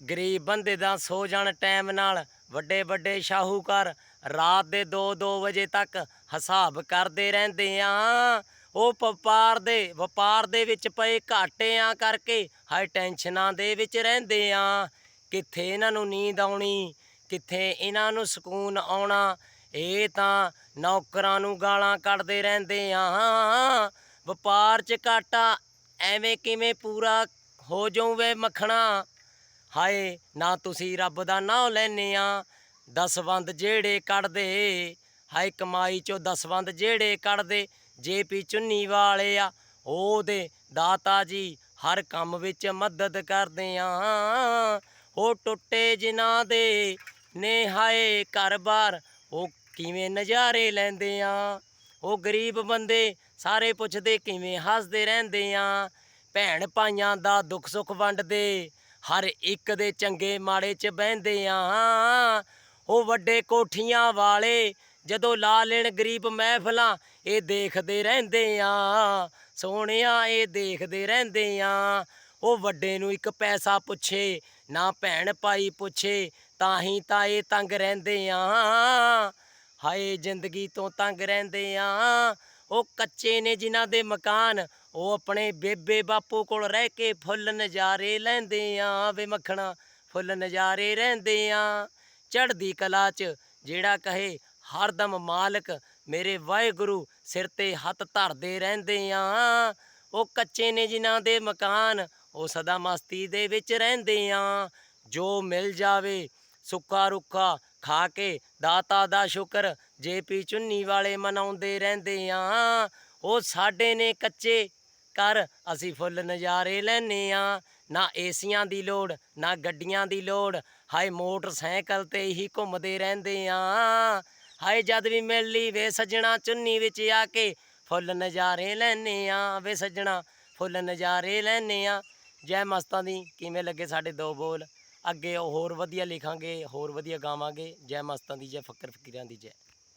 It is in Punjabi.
ਗਰੀਬ ਬੰਦੇ ਦਾ ਸੋ ਜਾਣ ਟਾਈਮ ਨਾਲ ਵੱਡੇ ਵੱਡੇ ਸ਼ਾਹੂਕਾਰ ਰਾਤ ਦੇ 2-2 ਵਜੇ ਤੱਕ ਹਿਸਾਬ ਕਰਦੇ ਰਹਿੰਦੇ ਆ। ਉਹ ਵਪਾਰ ਦੇ ਵਪਾਰ ਦੇ ਵਿੱਚ ਪਏ ਘਾਟਿਆਂ ਕਰਕੇ ਹਾਈ ਟੈਨਸ਼ਨਾਂ ਦੇ ਵਿੱਚ ਰਹਿੰਦੇ ਆ। ਕਿੱਥੇ ਇਹਨਾਂ ਨੂੰ ਨੀਂਦ ਆਉਣੀ, ਕਿੱਥੇ ਇਹਨਾਂ ਨੂੰ ਸਕੂਨ ਆਉਣਾ, ਇਹ ਤਾਂ ਨੌਕਰਾਂ ਨੂੰ ਗਾਲਾਂ ਕੱਢਦੇ ਰਹਿੰਦੇ ਆ। ਵਪਾਰ 'ਚ ਘਾਟਾ ਐਵੇਂ ਕਿਵੇਂ ਪੂਰਾ ਹੋ ਜਾਊਵੇ ਮੱਖਣਾ। ਹਾਏ, ਨਾ ਤੁਸੀਂ ਰੱਬ ਦਾ ਨਾਮ ਲੈਨੇ ਆ। ਦਸਵੰਦ ਜਿਹੜੇ ਕੱਢਦੇ, ਹਾਏ ਕਮਾਈ ਚੋਂ ਦਸਵੰਦ ਜਿਹੜੇ ਕੱਢਦੇ, ਜੇਪੀ ਚੁੰਨੀ ਵਾਲੇ ਆ, ਉਹਦੇ ਦਾਤਾ ਜੀ ਹਰ ਕੰਮ ਵਿੱਚ ਮਦਦ ਕਰਦੇ ਆ। ਉਹ ਟੁੱਟੇ ਜਿਨ੍ਹਾਂ ਦੇ ਨੇ ਹਾਏ ਘਰ-ਬਾਰ, ਉਹ ਕਿਵੇਂ ਨਜ਼ਾਰੇ ਲੈਂਦੇ ਆ। ਉਹ ਗਰੀਬ ਬੰਦੇ ਸਾਰੇ ਪੁੱਛਦੇ ਕਿਵੇਂ ਹੱਸਦੇ ਰਹਿੰਦੇ ਆ। ਭੈਣ ਭਾਈਆਂ ਦਾ ਦੁੱਖ ਸੁੱਖ ਵੰਡਦੇ ਹਰ ਇੱਕ ਦੇ ਚੰਗੇ ਮਾੜੇ 'ਚ ਬਹਿੰਦੇ ਆ। ਉਹ ਵੱਡੇ ਕੋਠੀਆਂ ਵਾਲੇ, ਜਦੋਂ ਲਾ ਲੈਣ ਗਰੀਬ ਮਹਿਫਲਾਂ, ਇਹ ਦੇਖਦੇ ਰਹਿੰਦੇ ਆ। ਸੋਹਣਿਆ ਇਹ ਦੇਖਦੇ ਰਹਿੰਦੇ ਆ। ਉਹ ਵੱਡੇ ਨੂੰ ਇੱਕ ਪੈਸਾ ਪੁੱਛੇ, ਨਾ ਭੈਣ ਭਾਈ ਪੁੱਛੇ ਤਾਂ ਹੀ ਤਾਂ ਇਹ ਤੰਗ ਰਹਿੰਦੇ ਆ। ਹਾਏ, ਜ਼ਿੰਦਗੀ ਤੋਂ ਤੰਗ ਰਹਿੰਦੇ ਆ। ਉਹ ਕੱਚੇ ਨੇ ਜਿਨ੍ਹਾਂ ਦੇ ਮਕਾਨ ਉਹ ਆਪਣੇ ਬੇਬੇ ਬਾਪੂ ਕੋਲ ਰਹਿ ਕੇ ਫੁੱਲ ਨਜ਼ਾਰੇ ਲੈਂਦੇ ਆ, ਵੇ ਮੱਖਣਾ, ਫੁੱਲ ਨਜ਼ਾਰੇ ਰਹਿੰਦੇ ਆ। ਚੜ੍ਹਦੀ ਕਲਾ 'ਚ ਜਿਹੜਾ ਕਹੇ, ਹਰਦਮ ਮਾਲਕ ਮੇਰੇ ਵਾਹਿਗੁਰੂ ਸਿਰ ਤੇ ਹੱਥ ਧਰਦੇ ਰਹਿੰਦੇ ਆ। ਉਹ ਕੱਚੇ ਨੇ ਜਿਨ੍ਹਾਂ ਦੇ ਮਕਾਨ, ਉਹ ਸਦਾ ਮਸਤੀ ਦੇ ਵਿੱਚ ਰਹਿੰਦੇ ਆ। ਜੋ ਮਿਲ ਜਾਵੇ, ਸੁੱਕਾ ਰੁੱਖਾ ਖਾ ਕੇ ਦਾਤਾ ਦਾ ਸ਼ੁਕਰ ਜੇਪੀ ਚੁੰਨੀ ਵਾਲੇ ਮਨਾਉਂਦੇ ਰਹਿੰਦੇ ਆ। ਉਹ ਸਾਡੇ ਨੇ ਕੱਚੇ ਕਰ, ਅਸੀਂ ਫੁੱਲ ਨਜ਼ਾਰੇ ਲੈਨੇ ਆ। ਨਾ ਏਸੀਆਂ ਦੀ ਲੋੜ, ਨਾ ਗੱਡੀਆਂ ਦੀ ਲੋੜ। ਹਾਏ, ਮੋਟਰਸਾਈਕਲ ਤੇ ਹੀ ਘੁੰਮਦੇ ਰਹਿੰਦੇ ਆ। ਹਾਏ, ਜਦ ਵੀ ਮਿਲ ਲਈ ਵੇ ਸੱਜਣਾ ਚੁੰਨੀ ਵਿੱਚ ਆ ਕੇ। ਫੁੱਲ ਨਜ਼ਾਰੇ ਲੈਨੇ ਆ ਵੇ ਸੱਜਣਾ, ਫੁੱਲ ਨਜ਼ਾਰੇ ਲੈਨੇ ਆ। ਜੈ ਮਸਤਾਂ ਦੀ, ਕਿਵੇਂ ਲੱਗੇ ਸਾਡੇ ਦੋ ਬੋਲ? ਅੱਗੇ ਹੋਰ ਵਧੀਆ ਲਿਖਾਂਗੇ, ਹੋਰ ਵਧੀਆ ਗਾਵਾਂਗੇ। ਜੈ ਮਸਤਾਂ ਦੀ, ਜੈ ਫਕਰ ਫਕੀਰਾਂ ਦੀ, ਜੈ।